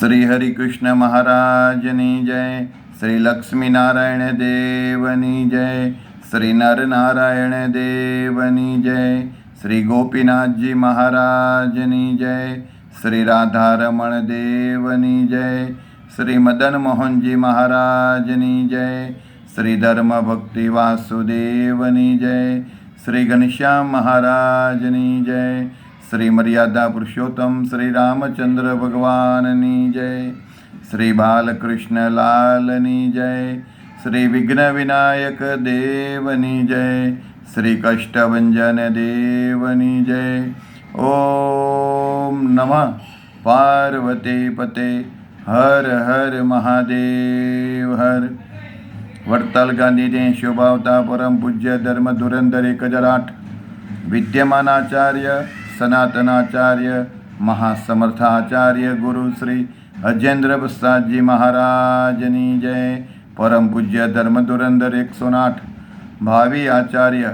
શ્રી હરિકૃષ્ણ મહારાજની જય, શ્રી લક્ષ્મીનારાયણ દેવની જય, શ્રી નરનારાયણ દેવની જય, શ્રી ગોપીનાથજી મહારાજની જય, શ્રી રાધારમણ દેવની જય, શ્રી મદન મોહનજી મહારાજની જય, શ્રી ધર્મ ભક્તિ વાસુદેવની જય, શ્રી ઘનશ્યામ મહારાજની જય શ્રી મર્યાદા પુરુષોત્તમ શ્રી રામચંદ્ર ભગવાનની જય શ્રી બાલકૃષ્ણ લાલની જય શ્રી વિઘ્ન વિનાયક દેવની જય શ્રી કષ્ટભંજન દેવની જય ઓમ નમઃ પાર્વતી પતે હર હર મહાદેવ હર વડતાલ ગાંધીને શોભાવતા પરમ પૂજ્ય ધર્મ ધુરંધર એક હજાર આઠ વિદ્યમાન આચાર્ય સનાતનાચાર્ય મહાસમર્થાચાર્ય ગુરુ શ્રી અજેન્દ્ર પ્રસાદજી મહારાજની જય પરમ પૂજ્ય ધર્મ ધુરંધર એકસો આઠ ભાવિ આચાર્ય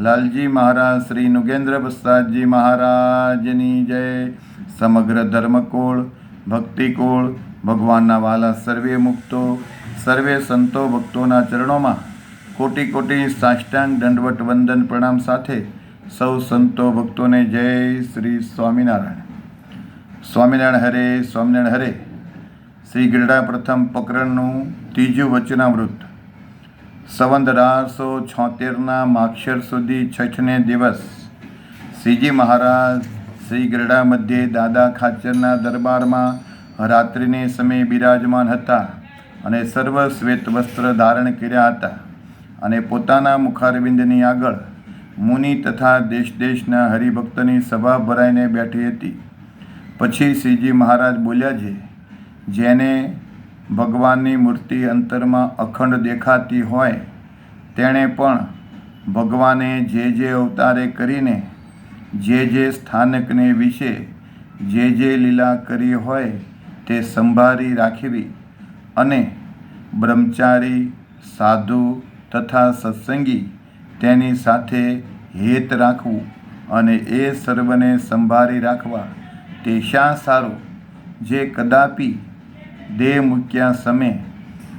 લાલજી મહારાજ શ્રી નુગેન્દ્ર પ્રસાદજી મહારાજની જય સમગ્ર ધર્મકુળ ભક્તિકુળ ભગવાનના વાલા સર્વે મુક્તો સર્વે સંતો ભક્તોના ચરણોમાં કોટી કોટી સાષ્ટાંગ દંડવટ વંદન પ્રણામ સાથે સૌ સંતો ભક્તોને જય શ્રી સ્વામિનારાયણ. સ્વામિનારાયણ હરે સ્વામિનારાયણ હરે. શ્રી ગરડા પ્રથમ પ્રકરણનું ત્રીજું વચનામૃત. સંવંત અઢારસો છોતેરના માક્ષર સુધી છઠને દિવસ. શ્રીજી મહારાજ શ્રી ગરડા મધ્યે દાદા ખાચરના દરબારમાં રાત્રિને સમયે બિરાજમાન હતા અને સર્વ શ્વેત વસ્ત્ર ધારણ કર્યા હતા અને પોતાના મુખારવિંદની આગળ મુનિ તથા દેશ દેશના હરિભક્તની સભા ભરાઈને બેઠી હતી. પછી શ્રીજી મહારાજ બોલ્યા છે, જેને ભગવાનની મૂર્તિ અંતરમાં અખંડ દેખાતી હોય, તેણે પણ ભગવાને જે જે અવતારે કરીને, જે જે સ્થાનકને વિશે જે જે લીલા કરી હોય, તે સંભાળી રાખવી અને બ્રહ્મચારી, સાધુ તથા સત્સંગી તેની સાથે હેત રાખવું અને એ સર્વને સંભાળી રાખવા તે શા સારું? જે કદાપી દેહ મૂક્યા સમયે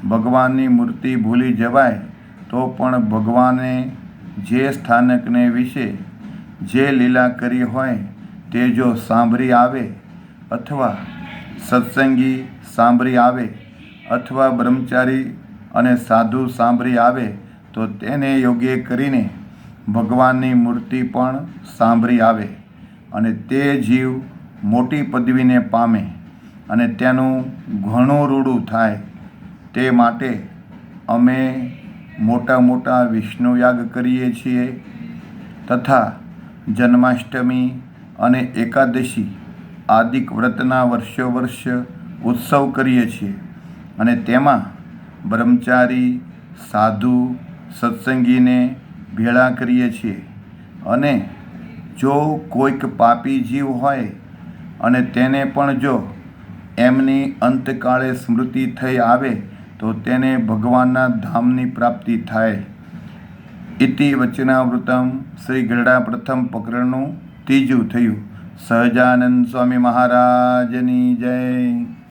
ભગવાનની મૂર્તિ ભૂલી જવાય, તો પણ ભગવાને જે સ્થાનકને વિશે જે લીલા કરી હોય તે જો સાંભળી આવે અથવા સત્સંગી સાંભળી આવે અથવા બ્રહ્મચારી અને સાધુ સાંભળી આવે તો તેને યોગ્ય કરીને ભગવાનની મૂર્તિ પણ સાંભળી આવે અને તે જીવ મોટી પદવીને પામે અને તેનું ઘણું રૂડું થાય તે માટે અમે મોટા મોટા વિષ્ણુ યાગ કરીએ છીએ તથા જન્માષ્ટમી અને એકાદશી આદિક વ્રતના વર્ષો વર્ષ ઉત્સવ કરીએ છીએ અને તેમાં બ્રહ્મચારી, સાધુ સત્સંગીને ભેળા કરીએ છીએ. અને જો કોઈક પાપી જીવ હોય અને તેને પણ જો એમની અંતકાળે સ્મૃતિ થઈ આવે, તો તેને ભગવાનના ધામની પ્રાપ્તિ થાય. ઇતિ વચનાવૃતમ શ્રી ગરડા પ્રથમ પ્રકરણનું ત્રીજું થયું. સહજાનંદ સ્વામી મહારાજની જય.